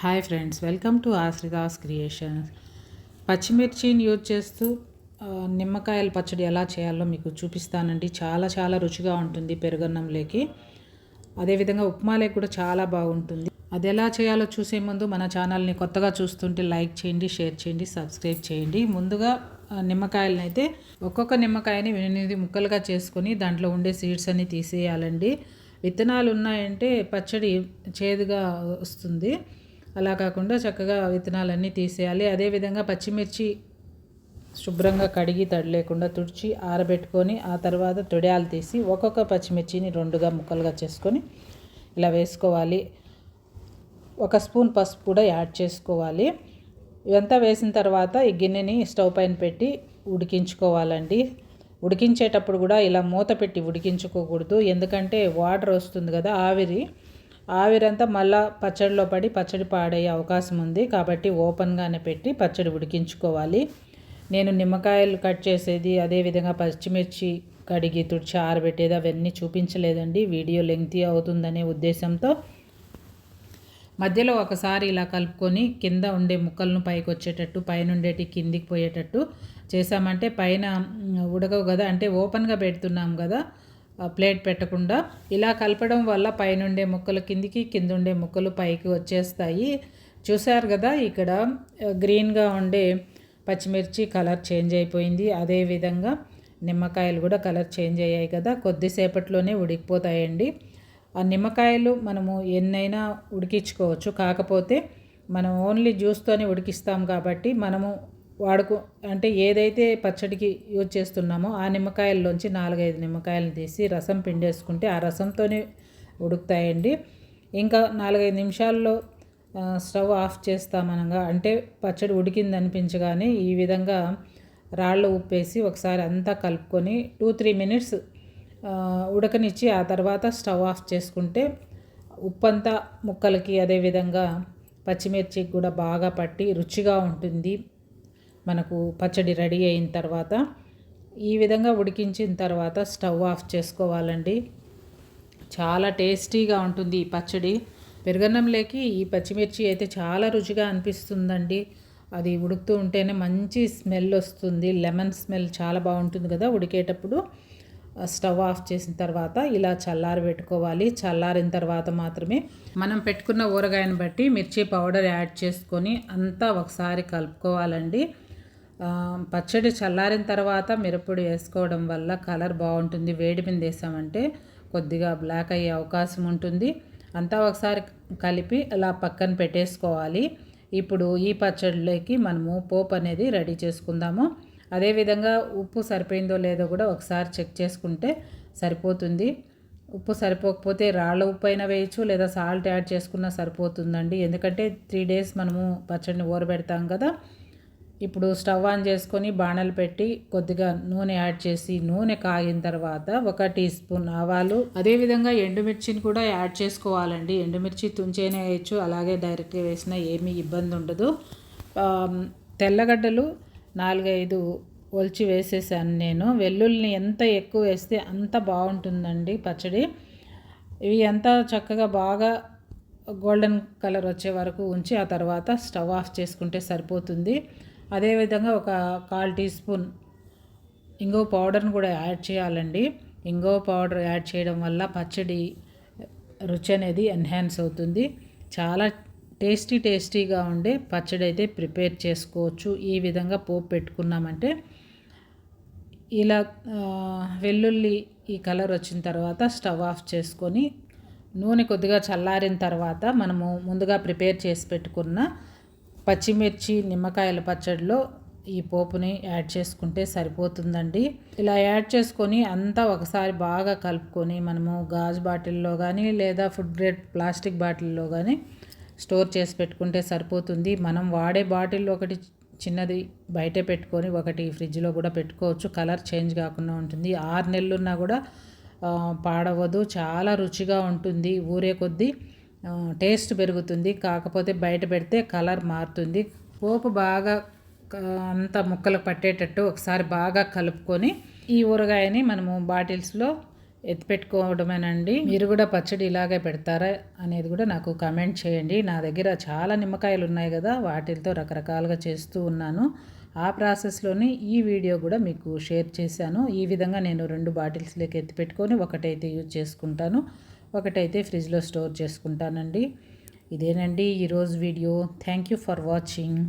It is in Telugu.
Hi friends welcome to Ashridas creations. పచ్చిమిర్చిని యూజ్ చేస్తూ నిమ్మకాయల పచ్చడి ఎలా చేయాలో మీకు చూపిస్తానండి. చాలా చాలా రుచిగా ఉంటుంది పెరుగన్నంలోకి. అదేవిధంగా ఉప్మాలేకి కూడా చాలా బాగుంటుంది. అది ఎలా చేయాలో చూసే ముందు మన ఛానల్ని కొత్తగా చూస్తుంటే లైక్ చేయండి షేర్ చేయండి సబ్స్క్రైబ్ చేయండి. ముందుగా ఆ, నిమ్మకాయలని అయితే ఒక్కొక్క నిమ్మకాయని ఎనిమిది ముక్కలుగా చేసుకొని దాంట్లో ఉండే సీడ్స్ అన్ని తీసేయాలండి. విత్తనాలు ఉన్నాయంటే పచ్చడి చేదుగా వస్తుంది. అలా కాకుండా చక్కగా విత్తనాలన్నీ తీసేయాలి. అదేవిధంగా పచ్చిమిర్చి శుభ్రంగా కడిగి తడి లేకుండా తుడిచి ఆరబెట్టుకొని ఆ తర్వాత తొడియాలు తీసి ఒక్కొక్క పచ్చిమిర్చిని రెండుగా ముక్కలుగా చేసుకొని ఇలా వేసుకోవాలి. ఒక స్పూన్ పసుపు కూడా యాడ్ చేసుకోవాలి. ఇవంతా వేసిన తర్వాత ఈ గిన్నెని స్టవ్ పైన పెట్టి ఉడికించుకోవాలండి. ఉడికించేటప్పుడు కూడా ఇలా మూత పెట్టి ఉడికించుకోకూడదు. ఎందుకంటే వాటర్ వస్తుంది కదా ఆవిరి ఆవిరంతా మళ్ళా పచ్చడిలో పడి పచ్చడి పాడయ్యే అవకాశం ఉంది. కాబట్టి ఓపెన్గానే పెట్టి పచ్చడి ఉడికించుకోవాలి. నేను నిమ్మకాయలు కట్ చేసేది అదేవిధంగా పచ్చిమిర్చి కడిగి తుడిచి ఆరబెట్టేది అవన్నీ చూపించలేదండి. వీడియో లెంగ్తీ అవుతుందనే ఉద్దేశంతో మధ్యలో ఒకసారి ఇలా కలుపుకొని కింద ఉండే ముక్కలను పైకి వచ్చేటట్టు పైన ఉండేటి కిందికి పోయేటట్టు చేసామంటే పైన ఉడకవు కదా. అంటే ఓపెన్గా పెడుతున్నాం కదా. ప్లేట్ పెట్టకుండా ఇలా కలపడం వల్ల పైనుండే ముక్కలు కిందికి కిందుండే ముక్కలు పైకి వచ్చేస్తాయి. చూశారు కదా ఇక్కడ గ్రీన్గా ఉండే పచ్చిమిర్చి కలర్ చేంజ్ అయిపోయింది. అదేవిధంగా నిమ్మకాయలు కూడా కలర్ చేంజ్ అయ్యాయి కదా కొద్దిసేపట్లోనే ఉడికిపోతాయండి. ఆ నిమ్మకాయలు మనము ఎన్నైనా ఉడికించుకోవచ్చు. కాకపోతే మనం ఓన్లీ జ్యూస్తోనే ఉడికిస్తాం కాబట్టి మనము వాడుకో అంటే ఏదైతే పచ్చడికి యూజ్ చేస్తున్నామో ఆ నిమ్మకాయల్లోంచి నాలుగైదు నిమ్మకాయలు తీసి రసం పిండేసుకుంటే ఆ రసంతోనే ఉడుకుతాయండి. ఇంకా నాలుగైదు నిమిషాల్లో స్టవ్ ఆఫ్ చేస్తామనగా అంటే పచ్చడి ఉడికింది అనిపించగానే ఈ విధంగా రాళ్ళు ఉప్పేసి ఒకసారి అంతా కలుపుకొని టూ త్రీ మినిట్స్ ఉడకనిచ్చి ఆ తర్వాత స్టవ్ ఆఫ్ చేసుకుంటే ఉప్పంతా ముక్కలకి అదేవిధంగా పచ్చిమిర్చికి కూడా బాగా పట్టి రుచిగా ఉంటుంది. మనకు పచ్చడి రెడీ అయిన తర్వాత ఈ విధంగా ఉడికించిన తర్వాత స్టవ్ ఆఫ్ చేసుకోవాలండి. చాలా టేస్టీగా ఉంటుంది ఈ పచ్చడి. పెరుగన్నంలోకి ఈ పచ్చిమిర్చి అయితే చాలా రుచిగా అనిపిస్తుందండి. అది ఉడుకుతూ ఉంటేనే మంచి స్మెల్ వస్తుంది. లెమన్ స్మెల్ చాలా బాగుంటుంది కదా ఉడికేటప్పుడు. స్టవ్ ఆఫ్ చేసిన తర్వాత ఇలా చల్లారి పెట్టుకోవాలి. చల్లారిన తర్వాత మాత్రమే మనం పెట్టుకున్న ఊరగాయని బట్టి మిర్చి పౌడర్ యాడ్ చేసుకొని అంతా ఒకసారి కలుపుకోవాలండి. పచ్చడి చల్లారిన తర్వాత మిరప్పొడి వేసుకోవడం వల్ల కలర్ బాగుంటుంది. వేడి మీద వేసామంటే కొద్దిగా బ్లాక్ అయ్యే అవకాశం ఉంటుంది. అంతా ఒకసారి కలిపి అలా పక్కన పెట్టేసుకోవాలి. ఇప్పుడు ఈ పచ్చడిలోకి మనము పోపు అనేది రెడీ చేసుకుందాము. అదేవిధంగా ఉప్పు సరిపోయిందో లేదో కూడా ఒకసారి చెక్ చేసుకుంటే సరిపోతుంది. ఉప్పు సరిపోకపోతే రాళ్ళ ఉప్పు అయినా వేయచ్చు లేదా సాల్ట్ యాడ్ చేసుకున్నా సరిపోతుందండి. ఎందుకంటే త్రీ డేస్ మనము పచ్చడిని ఊరబెడతాం కదా. ఇప్పుడు స్టవ్ ఆన్ చేసుకొని బాణలు పెట్టి కొద్దిగా నూనె యాడ్ చేసి నూనె కాగిన తర్వాత ఒక టీ స్పూన్ ఆవాలు. అదేవిధంగా ఎండుమిర్చిని కూడా యాడ్ చేసుకోవాలండి. ఎండుమిర్చి తుంచేనే వేయచ్చు అలాగే డైరెక్ట్గా వేసినా ఏమీ ఇబ్బంది ఉండదు. తెల్లగడ్డలు నాలుగైదు ఒలిచి వేసేసాను నేను. వెల్లుల్లిని ఎంత ఎక్కువ వేస్తే అంత బాగుంటుందండి పచ్చడి. ఇవి ఎంత చక్కగా బాగా గోల్డెన్ కలర్ వచ్చే వరకు ఉంచి ఆ తర్వాత స్టవ్ ఆఫ్ చేసుకుంటే సరిపోతుంది. అదేవిధంగా ఒక కాల్ టీ స్పూన్ ఇంగో పౌడర్ని కూడా యాడ్ చేయాలండి. ఇంగో పౌడర్ యాడ్ చేయడం వల్ల పచ్చడి రుచి అనేది ఎన్హాన్స్ అవుతుంది. చాలా టేస్టీ టేస్టీగా ఉండే పచ్చడి అయితే ప్రిపేర్ చేసుకోవచ్చు. ఈ విధంగా పోపు పెట్టుకున్నామంటే ఇలా వెల్లుల్లి ఈ కలర్ వచ్చిన తర్వాత స్టవ్ ఆఫ్ చేసుకొని నూనె కొద్దిగా చల్లారిన తర్వాత మనము ముందుగా ప్రిపేర్ చేసి పెట్టుకున్న పచ్చిమిర్చి నిమ్మకాయల పచ్చడిలో ఈ పోపుని యాడ్ చేసుకుంటే సరిపోతుందండి. ఇలా యాడ్ చేసుకొని అంతా ఒకసారి బాగా కలుపుకొని మనము గాజు బాటిల్లో కానీ లేదా ఫుడ్ గ్రేడ్ ప్లాస్టిక్ బాటిల్లో కానీ స్టోర్ చేసి పెట్టుకుంటే సరిపోతుంది. మనం వాడే బాటిల్ ఒకటి చిన్నది బయట పెట్టుకొని ఒకటి ఫ్రిడ్జ్లో కూడా పెట్టుకోవచ్చు. కలర్ చేంజ్ కాకుండా ఉంటుంది. ఆరు నెలలున్నా కూడా పాడవదు. చాలా రుచిగా ఉంటుంది. ఊరే కొద్దీ టేస్ట్ పెరుగుతుంది. కాకపోతే బయట పెడితే కలర్ మారుతుంది. పోపు బాగా అంత ముక్కలు పట్టేటట్టు ఒకసారి బాగా కలుపుకొని ఈ ఊరగాయని మనము బాటిల్స్లో ఎత్తిపెట్టుకోవడమేనండి మీరు కూడా పచ్చడి ఇలాగే పెడతారా అనేది కూడా నాకు కమెంట్ చేయండి. నా దగ్గర చాలా నిమ్మకాయలు ఉన్నాయి కదా వాటితో రకరకాలుగా చేస్తూ ఉన్నాను. ఆ ప్రాసెస్లోనే ఈ వీడియో కూడా మీకు షేర్ చేశాను. ఈ విధంగా నేను రెండు బాటిల్స్లోకి ఎత్తిపెట్టుకొని ఒకటైతే యూజ్ చేసుకుంటాను. ఒకటైతే ఫ్రిడ్జ్లో స్టోర్ చేసుకుంటానండి. ఇదేనండి ఈరోజు video. Thank you for watching.